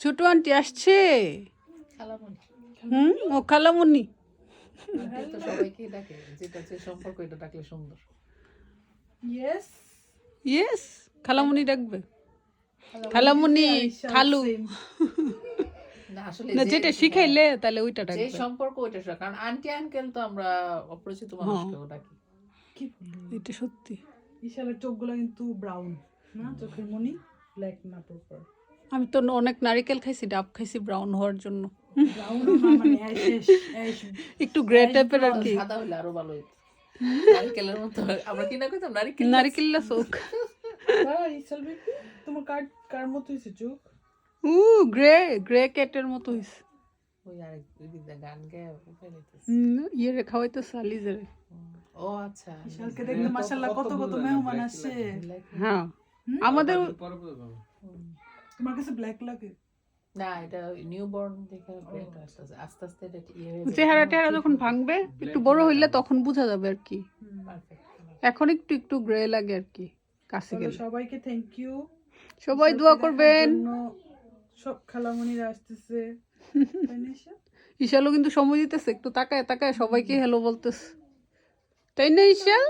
ছোট আন্টি আসছে। হুম? ও খালামুনি। ইয়েস খালামুনি ডাকবে। খালামুনি খালু। না আসলে যেটা শিখাইলে তাহলে ওইটা ডাকবে। সম্পর্ক ওইটা। কারণ আন্টি আঙ্কেল তো আমরা অপরিচিত মানুষকেও ডাকি। এটা সত্যি। ইশালের চোখগুলো কিন্তু ব্রাউন না? চোখের মনি ব্ল্যাক না প্রপার আমি তো অনেক নারিকেল খাইছি ডাব খাইছি ব্রাউন হওয়ার জন্য। মানে একটু গ্রে টাইপের আর কি। সাদা হলে আরও ভালো হইতো। নারকেলের মতো। আমরা কি না কইতাম নারকেল তোমার কার কার মতো হয়েছে চোখ? উ গ্রে গ্রে ক্যাটের মতো হইছে। ওই আরেক দুই গান গেয়ে উঠে নিতেছে হুম, ইয়ে রে খাওয়াইতো সালিজেরে ও আচ্ছা। ইশালকে দেখলে মাশাআল্লাহ কত কত মেহমান আসছে হ্যাঁ। আমাদের তোমার কাছে ব্ল্যাক লাগে? না এটা নিউ বর্ন দেখে এটা আস্তে আস্তে আস্তে আস্তে এটা ইয়ে চেহারা টেহারা যখন ভাঙবে একটু বড় হইলে তখন বোঝা যাবে আর কি। এখন একটু একটু গ্রে লাগে আর কি কাছে গেলে। সবাইকে থ্যাংক ইউ সবাই দোয়া করবেন। সব খালামণিরা আসতেছে। ইশালও কিন্তু সময় দিতেছে একটু তাকায় তাকায় সবাইকে হ্যালো বলতেছে। তাই না ইশাল